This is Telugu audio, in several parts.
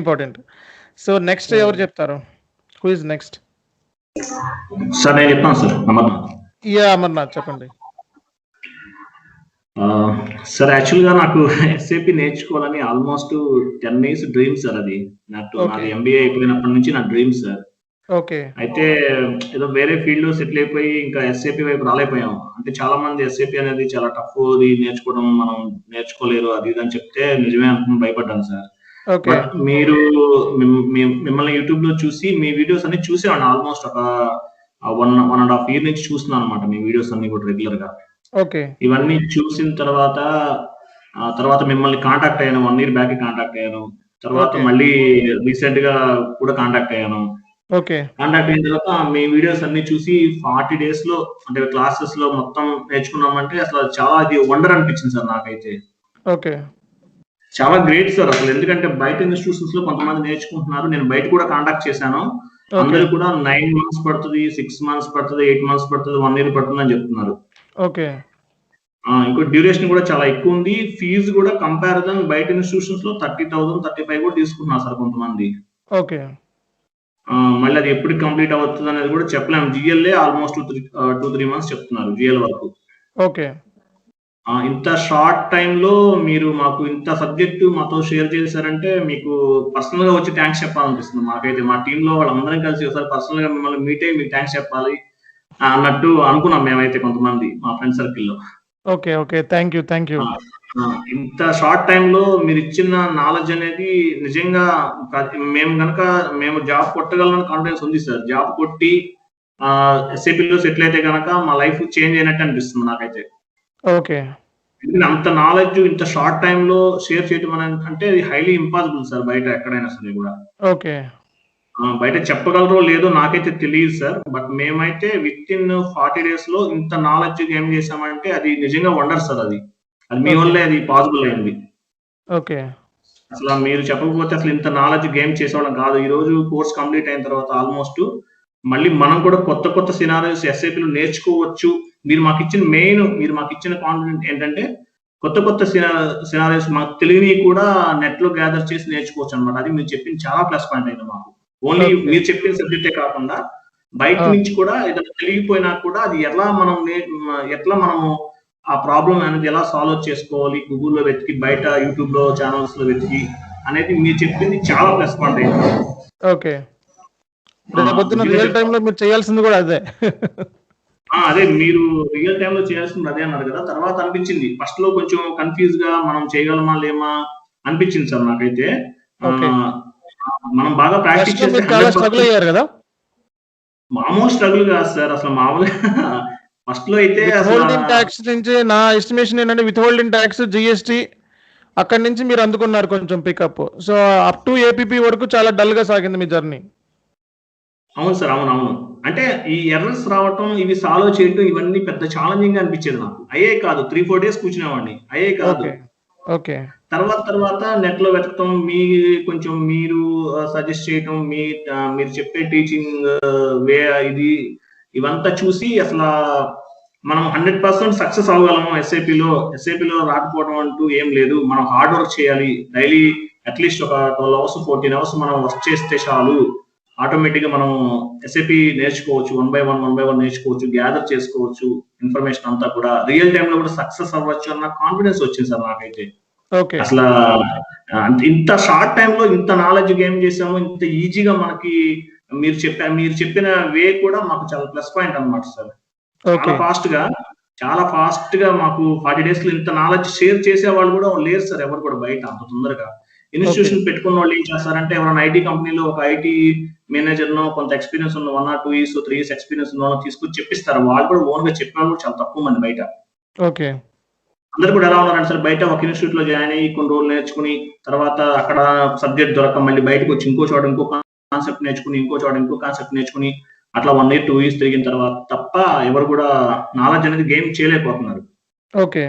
ఇంపార్టెంట్. సో నెక్స్ట్ ఎవరు చెప్తారు? హూ ఇస్ నెక్స్ట్ సార్ నేను చెప్తాను సార్ అమర్నాథ్. యా అమర్నాథ్ చెప్పండి. సార్ యాక్చువల్గా నాకు ఎస్ఏపి నేర్చుకోవాలని almost ten years dream sir అది. నాకు ఎంబీఏ అయిపోయినప్పటి నుంచి నా డ్రీమ్ సార్. ఓకే. అయితే ఏదో వేరే ఫీల్డ్లో సెటిల్ అయిపోయి ఇంకా ఎస్ఏపి వైపు రాలేకపోయాం. అంటే చాలా మంది ఎస్ఏపి అనేది చాలా టఫ్ అది నేర్చుకోవడం మనం నేర్చుకోలేరు అది ఇది అని చెప్తే నిజమే అనుకుని భయపడ్డాను సార్. మీరు మిమ్- మిమ్- మిమ్మల్ని యూట్యూబ్లో చూసి మీ వీడియోస్ అన్ని చూసేవాడిని ఆల్మోస్ట్ ఒక one one and half year నుంచి చూస్తున్నాను అనమాట మీ వీడియోస్ అన్ని కూడా రెగ్యులర్గా. ఓకే ఇవన్నీ చూసిన తర్వాత తర్వాత మిమ్మల్ని కాంటాక్ట్ అయ్యాను. వన్ ఇయర్ బ్యాక్ కాంటాక్ట్ అయ్యాను. తర్వాత. మళ్ళీ రీసెంట్గా కూడా కాంటాక్ట్ అయ్యాను. ఓకే కాంటాక్ట్ అయిన తర్వాత మీ వీడియోస్ అన్ని చూసి ఫార్టీ డేస్లో అంటే క్లాసెస్లో మొత్తం నేర్చుకున్నామంటే అసలు చాలా అది వండర్ అనిపించింది సార్ నాకైతే. ఓకే చాలా గ్రేట్ సార్ అసలు. ఎందుకంటే బయట ఇన్స్టిట్యూషన్స్లో కొంతమంది నేర్చుకుంటున్నారు. నేను బయట కూడా కాంటాక్ట్ చేశాను. అందరూ కూడా నైన్ మంత్స్ పడుతుంది సిక్స్ మంత్స్ పడుతుంది ఎయిట్ మంత్స్ పడుతుంది వన్ ఇయర్ పడుతుంది అని చెప్తున్నారు. ఓకే. ఇంకో డ్యూరేషన్ కూడా చాలా ఎక్కువ ఉంది. ఫీజు కూడా కంపారిజన్ బయట ఇన్స్టిట్యూషన్స్లో థర్టీ థౌసండ్ థర్టీ ఫైవ్ కూడా తీసుకుంటున్నారు సార్ కొంతమంది. ఓకే. మళ్ళీ అది ఎప్పుడు కంప్లీట్ అవుతుంది అనేది కూడా చెప్పలేము. GLA almost two three months చెప్తున్నారు. జిఎల్ వరకు. ఓకే. ఇంత షార్ట్ టైంలో మీరు మాకు ఇంత సబ్జెక్టు మాతో షేర్ చేశారంటే మీకు పర్సనల్గా వచ్చి థ్యాంక్స్ చెప్పాలనిపిస్తుంది. మాకైతే మా టీమ్లో వాళ్ళందరం కలిసి ఒకసారి పర్సనల్గా మిమ్మల్ని మీట్ అయ్యి మీకు థ్యాంక్స్ చెప్పాలి అన్నట్టు అనుకున్నాం మేమైతే కొంతమంది మా ఫ్రెండ్ సర్కిల్లో okay okay thank you thank you ఇంత షార్ట్ టైం లో మీరు ఇచ్చిన నాలెడ్జ్ అనేది నిజంగా మేము గనక మేము జాబ్ కొట్టగలమని కాన్ఫిడెన్స్ ఉంది సార్. జాబ్ కొట్టి ఎస్ఏపీ లో సెటిల్ అయితే గనక మా లైఫ్ చేంజ్ అయినట్టు అనిపిస్తుంది నాకైతే. ఓకే. అంత నాలెడ్జ్ ఇంత షార్ట్ టైం లో షేర్ చేయడం అంటే హైలీ ఇంపాసిబుల్ సార్ బయట ఎక్కడైనా సరే కూడా. ఓకే. బయట చెప్పగలరో లేదో నాకైతే తెలియదు సార్ బట్ మేమైతే విత్ ఇన్ ఫార్టీ డేస్లో ఇంత నాలెడ్జ్ ఏం చేసామంటే అది నిజంగా వండర్ సార్ అది. అది మీ వల్లే అది పాసిబుల్ అయింది. ఓకే. అసలు మీరు చెప్పకపోతే అసలు ఇంత నాలెడ్జ్ గేమ్ చేసేవాళ్ళం కాదు. ఈ రోజు కోర్స్ కంప్లీట్ అయిన తర్వాత ఆల్మోస్ట్ మళ్ళీ మనం కూడా కొత్త కొత్త సినారియోస్ ఎస్ఐపీలు నేర్చుకోవచ్చు. మీరు మాకు ఇచ్చిన మెయిన్ మీరు మాకు ఇచ్చిన కాన్ఫిడెంట్ ఏంటంటే కొత్త కొత్త సినారియోస్ మాకు తెలియని కూడా నెట్లో గ్యాదర్ చేసి నేర్చుకోవచ్చు అనమాట అది మీరు చెప్పింది చాలా ప్లస్ పాయింట్ అయింది మాకు. ఓన్లీ. మీరు చెప్పిన సబ్జెక్టే కాకుండా బయట Ah. నుంచి కూడా ఏదైనా తెలియకపోయినా కూడా అది ఎలా మనం ఎట్లా మనము ఆ ప్రాబ్లం అనేది ఎలా సాల్వ్ చేసుకోవాలి గూగుల్లో వెతికి బయట యూట్యూబ్లో ఛానల్స్లో వెతికి అనేది మీరు చెప్పింది చాలా ప్లస్ పాయింట్ అయింది ఓకే రియల్ టైంలో మీరు చేయాల్సింది కూడా అదే. అదే మీరు రియల్ టైమ్లో చేయాల్సింది అదే అన్నారు కదా. తర్వాత అనిపించింది. ఫస్ట్లో కొంచెం కన్ఫ్యూజ్గా మనం చేయగలమా లేమా అనిపించింది సార్ నాకైతే. మనం బాగా ప్రాక్టీస్లో స్ట్రగుల్ అయ్యారు కదా? మామూలు స్ట్రగుల్ కాదు సార్. అసలు మామూలుగా ఫస్ట్ లో అయితే విత్హోల్డింగ్ ట్యాక్స్ నుంచి నా ఎస్టిమేషన్ ఏంటంటే విత్హోల్డింగ్ ట్యాక్స్ జిఎస్టి అక్కడి నుంచి మీరు అందుకున్నారు కొంచెం pickup so up to APP వరకు చాలా డల్గా సాగింది మీ జర్నీ అవును సార్ అవును అవును. అంటే ఈ ఎర్రర్స్ రావటం ఇవి సాల్వ్ చేయటం ఇవన్నీ పెద్ద ఛాలెంజింగ్గా అనిపించేది నాకు. అయ్యే కాదు త్రీ ఫోర్ డేస్ కూర్చునేవాడిని. అయ్యే కాదు. ఓకే. తర్వాత తర్వాత నెట్లో వెతకటం మీ కొంచెం మీరు సజెస్ట్ చేయటం మీ మీరు చెప్పే టీచింగ్ వే ఇది ఇవంతా చూసి అసలు మనం హండ్రెడ్ పర్సెంట్ సక్సెస్ అవ్వగలము ఎస్ఐపిలో ఎస్ఐపిలో రాకపోవడం అంటూ ఏం లేదు. మనం హార్డ్ వర్క్ చేయాలి. డైలీ అట్లీస్ట్ ఒక ట్వెల్వ్ అవర్స్ ఫోర్టీన్ అవర్స్ మనం వర్క్ చేస్తే చాలు. ఆటోమేటిక్గా మనం ఎస్ఐపి నేర్చుకోవచ్చు one by one one by one నేర్చుకోవచ్చు గ్యాదర్ చేసుకోవచ్చు ఇన్ఫర్మేషన్ అంతా కూడా రియల్ టైమ్లో కూడా సక్సెస్ అవ్వచ్చు అన్న కాన్ఫిడెన్స్ వచ్చింది సార్ నాకైతే. అసలు ఇంత షార్ట్ టైం లో ఇంత నాలెడ్జ్ గేమ్ చేసాము ఇంత ఈజీగా మనకి మీరు చెప్పా మీరు చెప్పిన వే కూడా మాకు చాలా ప్లస్ పాయింట్ అన్నమాట సార్. ఓకే చాలా ఫాస్ట్గా చాలా ఫాస్ట్గా మాకు ఫార్టీ డేస్లో ఇంత నాలెడ్జ్ షేర్ చేసే వాళ్ళు కూడా లేరు సార్ ఎవరు కూడా బయట అంత తొందరగా. ఇన్స్టిట్యూషన్ పెట్టుకున్న వాళ్ళు ఏం చేస్తారంటే ఎవరైనా ఐటీ కంపెనీలో ఒక ఐటీ మేనేజర్ నో కొంత ఎక్స్పీరియన్స్ ఉన్న one or two years three years experience ఉన్న తీసుకొచ్చి చెప్పిస్తారు. వాళ్ళు కూడా ఓన్గా చెప్పిన వాళ్ళు కూడా చాలా తక్కువ మంది బయట. ఓకే. అందరు కూడా ఎలా ఉన్నారంటే సార్ బయట ఒక ఇన్స్టిట్యూట్లో జాయిన్ అయ్యి కొన్ని రోజులు నేర్చుకుని తర్వాత అక్కడ సబ్జెక్ట్ దొరక మళ్ళీ బయటకు వచ్చి ఇంకో చోట ఇంకో కాన్సెప్ట్ నేర్చుకుని ఇంకో చోట ఇంకో కాన్సెప్ట్ నేర్చుకుని అట్లా వన్ ఇయర్ టూ ఇయర్స్ తిరిగిన తర్వాత తప్ప ఎవరు కూడా నాలెడ్జ్ అనేది గేమ్ చేయలేకపోతున్నారు. ఓకే.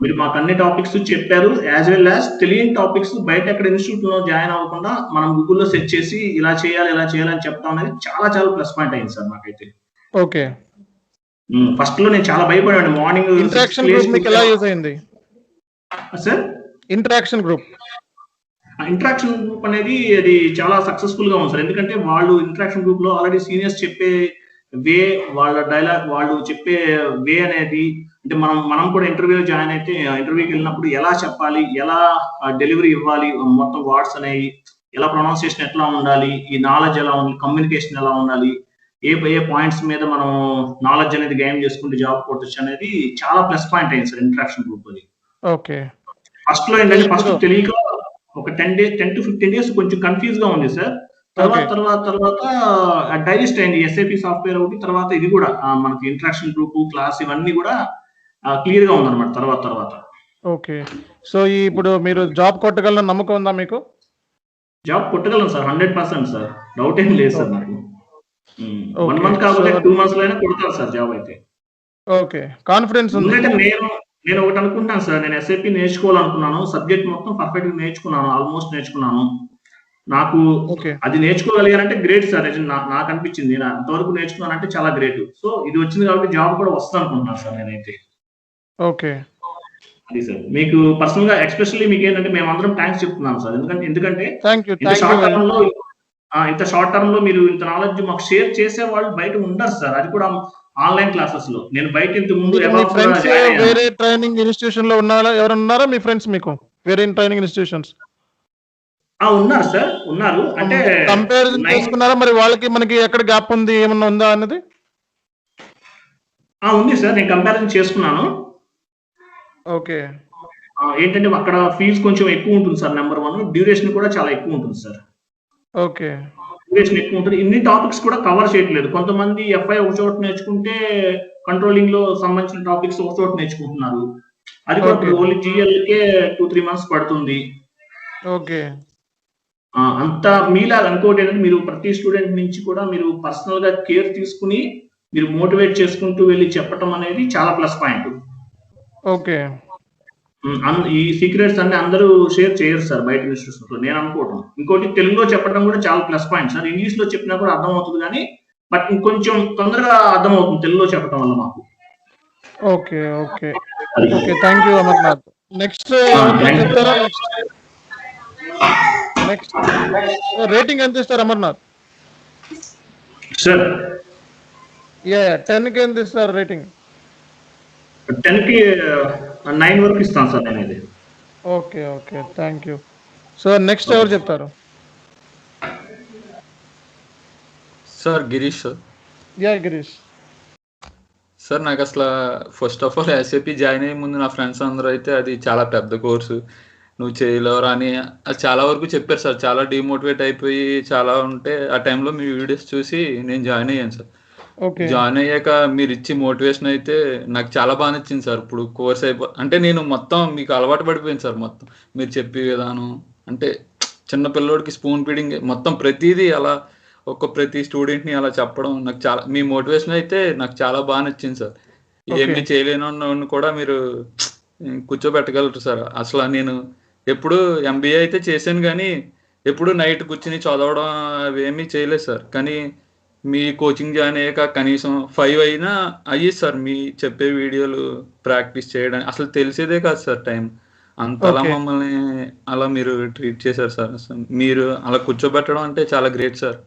మీరు మాకు అన్ని టాపిక్స్ చెప్పారు యాజ్ వెల్ యాజ్ తెలియని టాపిక్స్ బయట ఎక్కడ ఇన్స్టిట్యూట్లో జాయిన్ అవ్వకుండా మనం గూగుల్లో సెర్చ్ చేసి ఇలా చేయాలి ఇలా చేయాలని చెప్తాం అనేది చాలా చాలా ప్లస్ పాయింట్ అయింది సార్ నాకైతే ఓకే ఫస్ట్లో నేను చాలా భయపడాను. మార్నింగ్ ఇంటరాక్షన్ గ్రూప్ మీకు ఎలా యూజ్ అయింది? Sir interaction group interaction group అనేది అది చాలా సక్సెస్ఫుల్గా ఉంది సార్. ఎందుకంటే వాళ్ళు ఇంటరాక్షన్ గ్రూప్లో ఆల్రెడీ సీనియర్స్ చెప్పే వే వాళ్ళ డైలాగ్ వాళ్ళు చెప్పే వే అనేది అంటే మనం మనం కూడా ఇంటర్వ్యూ జాయిన్ అయితే ఇంటర్వ్యూకి వెళ్ళినప్పుడు ఎలా చెప్పాలి ఎలా డెలివరీ ఇవ్వాలి మొత్తం వర్డ్స్ అనేవి ఎలా ప్రొనౌన్సియేషన్ ఎట్లా ఉండాలి ఈ నాలెడ్జ్ ఎలా ఉండాలి కమ్యూనికేషన్ ఎలా ఉండాలి ఏ ఏ పాయింట్స్ మీద మనం నాలెడ్జ్ అనేది గెయిన్ చేసుకుంటే జాబ్ కొట్టచ్చు అనేది చాలా ప్లస్ పాయింట్ అయింది సార్ ఇంటరాక్షన్ గ్రూప్ అది ఓకే. ఫస్ట్లో ఏంటంటే ఫస్ట్ తెలియక ఒక ten days ten to fifteen days కొంచెం కన్ఫ్యూజ్గా ఉంది సార్. తర్వాత. తర్వాత తర్వాత డైజెస్ట్ అయింది. ఎస్ఐపి సాఫ్ట్వేర్ ఒకటి తర్వాత ఇది కూడా మనకి ఇంటరాక్షన్ గ్రూప్ క్లాస్ ఇవన్నీ కూడా క్లియర్గా ఉందన్నమాట తర్వాత తర్వాత. ఓకే. సో ఈ ఇప్పుడు మీరు జాబ్ కొట్టగలన నమ్మకం ఉందా మీకు? Job కొట్టగలం sir hundred percent sir. Doubt ఏం లేదు సార్ నాకు. వన్. మంత్ కాకపోతే టూ మంత్స్లో అయినా కొడతారు సార్ జాబ్ అయితే. ఓకే. కాన్ఫిడెన్స్ ఉంది. ఎందుకంటే నేను నేను ఒకటి అనుకుంటాను సార్. నేను ఎస్ఐపి నేర్చుకోవాలనుకున్నాను. సబ్జెక్ట్ మొత్తం పర్ఫెక్ట్గా నేర్చుకున్నాను. ఆల్మోస్ట్ నేర్చుకున్నాను. నాకు అది నేర్చుకోగలిగానంటే గ్రేట్ సార్. నాకు అనిపించింది. నేను అంతవరకు నేర్చుకున్నానంటే చాలా గ్రేట్. సో ఇది వచ్చింది కాబట్టి జాబ్ కూడా వస్తుంది అనుకుంటున్నాను సార్ నేనైతే. ఓకే. అది సార్. మీకు పర్సనల్గా ఎస్పెషల్లీ మీకు ఏంటంటే మేము అందరం థ్యాంక్స్ చెప్తున్నాం సార్. ఎందుకంటే ఎందుకంటే ఇంత షార్ట్ టర్మ్లో ఇంత షార్ట్ టర్మ్లో మీరు ఇంత నాలెడ్జ్ మాకు షేర్ చేసే వాళ్ళు బయట ఉండరు సార్. అది కూడా ఆన్లైన్ క్లాసెస్లో. నేను బయట ఇంత ముందు. వేరే ట్రైనింగ్ ఇన్స్టిట్యూషన్లో ఉన్నారా? ఎవరైనా ఉన్నారా మీ ఫ్రెండ్స్ మీకు? వేరే ట్రైనింగ్ ఇన్స్టిట్యూషన్స్ ఆ, ఉన్నారు సార్. ఉన్నారు. అంటే కంపారిజన్ చేసుకున్నారా? మరి వాళ్ళకి మనకి ఎక్కడ గ్యాప్ ఉంది ఏమన్నా ఉందా అన్నది? ఆ, ఉంది సార్. నేను కంపారిజన్ చేసుకున్నాను. ఓకే. ఏంటంటే అక్కడ ఫీజు కొంచెం ఎక్కువ ఉంటుంది సార్ నెంబర్ వన్. డ్యూరేషన్ కూడా చాలా ఎక్కువ ఉంటుంది సార్. ఓకే. డ్యూరేషన్ ఎక్కువ ఉంటుంది. ఇన్ని టాపిక్స్ కూడా కవర్ చేయట్లేదు. కొంతమంది ఎఫ్ఐ ఒక చోట నేర్చుకుంటే కంట్రోలింగ్లో సంబంధించిన టాపిక్స్ ఒక చోట నేర్చుకుంటున్నారు. అది కూడా. ఓన్లీ జిఎల్ కే టూ త్రీ మంత్స్ పడుతుంది. ఓకే. అంత మీలా ఇంకోటి ఏంటంటే మీరు ప్రతి స్టూడెంట్ నుంచి కూడా మీరు పర్సనల్గా కేర్ తీసుకుని మీరు మోటివేట్ చేసుకుంటూ వెళ్ళి చెప్పటం అనేది చాలా ప్లస్ పాయింట్. ఓకే. ఈ సీక్రెట్స్ అన్ని అందరూ షేర్ చేయరు సార్ బయట ఇన్స్టిట్యూషన్స్లో నేను అనుకోవటం ఇంకోటి తెలుగులో చెప్పడం కూడా చాలా ప్లస్ పాయింట్ సార్. ఇంగ్లీష్లో చెప్పినా కూడా అర్థం అవుతుంది కానీ బట్ ఇంకొంచెం తొందరగా అర్థం అవుతుంది తెలుగులో చెప్పడం వల్ల మాకు. Okay okay. Okay thank you Amarnath. Next next. Rating ఎంత ఇస్తారు అమర్నాథ్? సార్. యా టెన్కి ఎంత ఇస్తారు రేటింగ్? టెన్కి నైన్ వరకు ఇస్తాను సార్ నేను ఇది okay okay thank you. So next ఎవరు చెప్తారు? Sir Girish sir. Yeah Girish. Sir నాకు అసలు first of all SAP join అయ్యే ముందు నా ఫ్రెండ్స్ అందరూ అయితే అది చాలా పెద్ద కోర్సు నువ్వు చేయలేవరా అని అది చాలా వరకు చెప్పారు సార్. చాలా డిమోటివేట్ అయిపోయి చాలా ఉంటే ఆ టైంలో మీ వీడియోస్ చూసి నేను జాయిన్ అయ్యాను సార్. జాయిన్ అయ్యాక మీరు ఇచ్చి మోటివేషన్ అయితే నాకు చాలా బాగా నచ్చింది సార్. ఇప్పుడు కోర్స్ అయిపో అంటే నేను మొత్తం మీకు అలవాటు పడిపోయింది సార్ మొత్తం. మీరు చెప్పే విధానం. అంటే చిన్న పిల్లోడికి స్పూన్ ఫీడింగ్ మొత్తం ప్రతిదీ అలా ఒక ప్రతి స్టూడెంట్ని అలా చెప్పడం నాకు చాలా మీ మోటివేషన్ అయితే నాకు చాలా బాగా నచ్చింది సార్. ఏమీ చేయలేని కూడా మీరు కూర్చోబెట్టగలరు సార్. అసలు నేను ఎప్పుడు ఎంబీఏ అయితే చేశాను కానీ ఎప్పుడు నైట్ కూర్చుని చదవడం అవేమీ చేయలేదు సార్. కానీ మీ కోచింగ్ జాయిన్ అయ్యాక కనీసం ఫైవ్ అయినా అయ్యి సార్ మీ చెప్పే వీడియోలు ప్రాక్టీస్ చేయడం అసలు తెలిసేదే కాదు సార్ టైం. అంతలా. మమ్మల్ని అలా మీరు ట్రీట్ చేశారు సార్. మీరు అలా కూర్చోబెట్టడం అంటే చాలా గ్రేట్ సార్.